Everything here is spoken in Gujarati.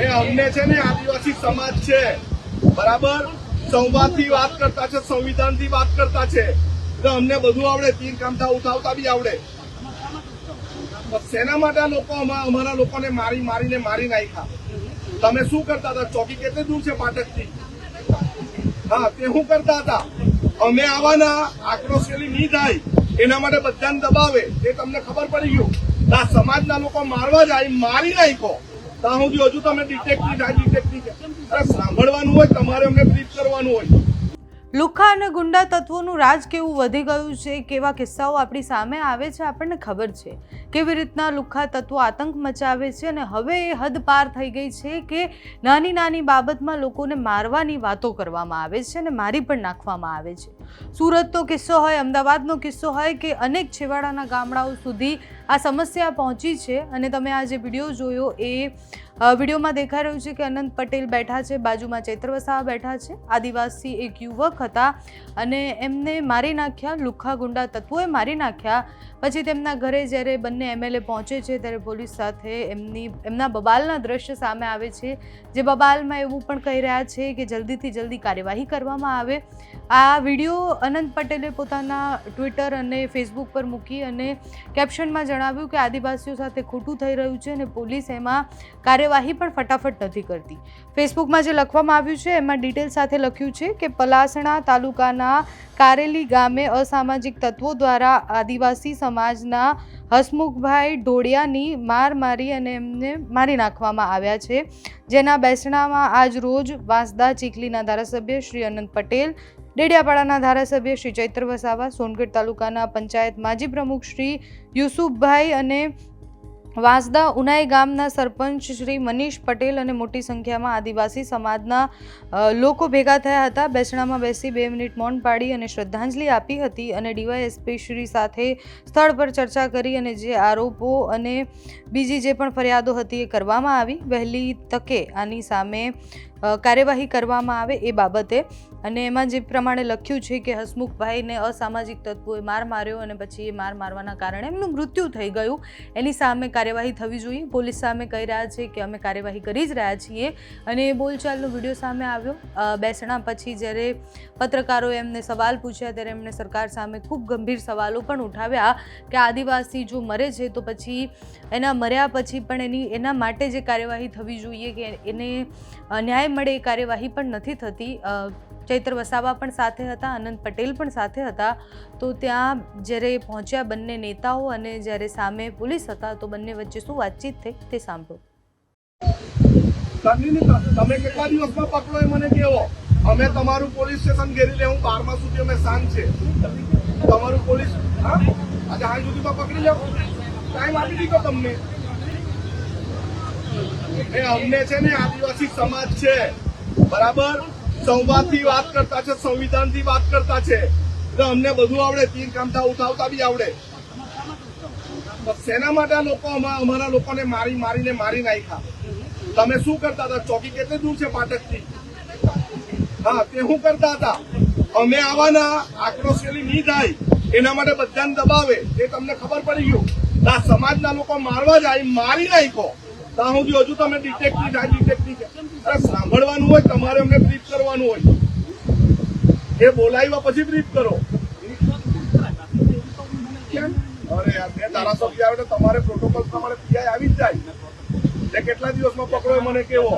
એ અમને છે ને આદિવાસી સમાજ છે. બરાબર? સંવાદથી વાત કરતા છે, સંવિધાનથી વાત કરતા છે. તો અમને બધું આવડે, તીર કામતા ઉઠાવતા બી આવડે. સેના માટે લોકો અમા- અમારા લોકોને મારી, મારીને મારી નાખ્યા? તમે શું કરતા હતા? ચોકી કેટલી દૂર છે પાટકથી હા, તે શું કરતા હતા? અમે આવવાના આક્રોશ રેલી નહીં થાય. એના માટે બધાને દબાવે. એ તમને ખબર પડી ગયું? આ સમાજના લોકો મારવા જાય, મારી નાખો. ત્યાં સુધી હજુ તમે ડિટેક્ટ ડિટેક્ટ નહીં થાય. અરે સાંભળવાનું હોય તમારે અમને બ્રીફ કરવાનું હોય લુખ્ખા અને ગુંડા તત્વોનું રાજ કેવું વધી ગયું છે? કેવા કિસ્સાઓ આપણી સામે આવે છે? આપણને ખબર છે કેવી રીતના લુખ્ખા તત્વો આતંક મચાવે છે અને હવે એ હદ પાર થઈ ગઈ છે કે નાની નાની બાબતમાં લોકોને મારવાની વાતો કરવામાં આવે છે અને મારી પણ નાખવામાં આવે છે. સુરતનો કિસ્સો હોય, અમદાવાદનો કિસ્સો હોય કે અનેક છેવાડાના ગામડાઓ સુધી આ સમસ્યા પહોંચી છે અને તમે આ જે વીડિયો જોયો એ વિડીયોમાં દેખાઈ રહ્યું છે કે અનંત પટેલ બેઠા છે, બાજુમાં ચૈત્ર બેઠા છે. આદિવાસી એક યુવક હતા અને એમને મારી નાખ્યા લુખ્ખા ગુંડા તત્વોએ મારી નાખ્યા. પછી તેમના ઘરે જ્યારે બંને એમએલએ પહોંચે છે, ત્યારે પોલીસ સાથે એમની, એમના બબાલના દ્રશ્ય સામે આવે છે. જે બબાલમાં એવું પણ કહી રહ્યા છે કે જલ્દીથી જલ્દી કાર્યવાહી કરવામાં આવે. આ વીડિયો અનંત પટેલે પોતાના ટ્વિટર અને ફેસબુક પર મૂકી અને કેપ્શનમાં જણાવ્યું કે આદિવાસીઓ સાથે ખોટું થઈ રહ્યું છે અને પોલીસ એમાં કાર્યવાહી પણ ફટાફટ નથી કરતી. ફેસબુકમાં જે લખવામાં આવ્યું છે, એમાં ડિટેલ સાથે લખ્યું છે કે પલાસણા તાલુકાના કારેલી ગામે અસામાજિક તત્વો દ્વારા આદિવાસી સમાજના હસમુખભાઈ ઢોળિયાની માર મારી અને એમને મારી નાખવામાં આવ્યા છે. જેના બેસણામાં આજ રોજ વાંસદા ચીખલીના ધારાસભ્ય શ્રી અનંત પટેલ, ડેડિયાપાડાના ધારાસભ્ય શ્રી ચૈત્ર વસાવા, સોનગઢ તાલુકાના પંચાયત માજી પ્રમુખ શ્રી યુસુફભાઈ અને વાંસદા ઉનાઈ ગામના સરપંચ શ્રી મનીષ પટેલ અને મોટી સંખ્યામાં આદિવાસી સમાજના લોકો ભેગા થયા હતા. બેસણામાં બેસી બે મિનિટ મૌન પાડી અને શ્રદ્ધાંજલિ આપી હતી અને ડીવાયએસપી શ્રી સાથે સ્થળ પર ચર્ચા કરી અને જે આરોપો અને બીજી જે પણ ફરિયાદો હતી એ કરવામાં આવી. વહેલી તકે આની સામે કાર્યવાહી કરવામાં આવે એ બાબતે. અને એમાં જે પ્રમાણે લખ્યું છે કે હસમુખભાઈને અસામાજિક તત્વોએ માર માર્યો અને પછી એ માર મારવાના કારણે એમનું મૃત્યુ થઈ ગયું. એની સામે કાર્યવાહી થવી જોઈએ. પોલીસ સામે કહી રહ્યા છે કે અમે કાર્યવાહી કરી જ રહ્યા છીએ. અને એ બોલચાલનો વીડિયો સામે આવ્યો. બેસણા પછી જ્યારે પત્રકારોએ એમને સવાલ પૂછ્યા ત્યારે એમણે સરકાર સામે ખૂબ ગંભીર સવાલો પણ ઉઠાવ્યા કે આદિવાસી જો મરે છે તો પછી એના મર્યા પછી પણ એની એના માટે જે કાર્યવાહી થવી જોઈએ કે એને અ, મળે એ કાર્યવાહી પણ નથી થતી. ચૈત્ર વસાવા પણ સાથે હતા, અનંત પટેલ પણ સાથે હતા. તો ત્યાં જ્યારે પહોંચ્યા બંને નેતાઓ અને જ્યારે સામે પોલીસ હતા, તો બંને વચ્ચે શું વાતચીત થઈ તે સાંભળો. તમે કેટલા દિવસમાં પકડો એ મને કેવો અમે તમારું પોલીસ સ્ટેશન ઘેરી લે બારમા સુધી અમે શાંત છે. તમારું પોલીસ આજે હાલ સુધીમાં પકડી લેવું ટાઈમ આપી દીધો તમને. એ અમને છે ને આદિવાસી સમાજ છે. બરાબર? સંવાદથી વાત કરતા છે, સંવિધાનથી વાત કરતા છે. એટલે અમને બધું આવડે, તીર કામતા ઉઠાવતા બી આવડે. સેના માટે લોકો અમારા લોકોને મારી, મારીને મારી નાખ્યા? તમે શું કરતા હતા? ચોકી કેટલી દૂર છે પાટકથી હા, તે શું કરતા હતા? અમે આવવાના આક્રોશ રેલી નહીં થાય એના માટે બધાને દબાવે. એ તમને ખબર પડી ગયું? આ સમાજના લોકો મારવા જાય, મારી નાખો ત્યાં સુધી હજુ તમે ડિટેક્ટ નહીં થાય ડિટેક્ટ નહીં થાય. અરે સાંભળવાનું હોય, તમારે અમને બ્રીફ કરવાનું હોય. એ બોલાવ્યા પછી બ્રીફ કરો. અરે યાર બે ધારાસભ્ય આવે તમારે પ્રોટોકોલ પ્રમાણે પીઆઈ આવી જ જાય. કેટલા દિવસમાં પકડો મને કેવો?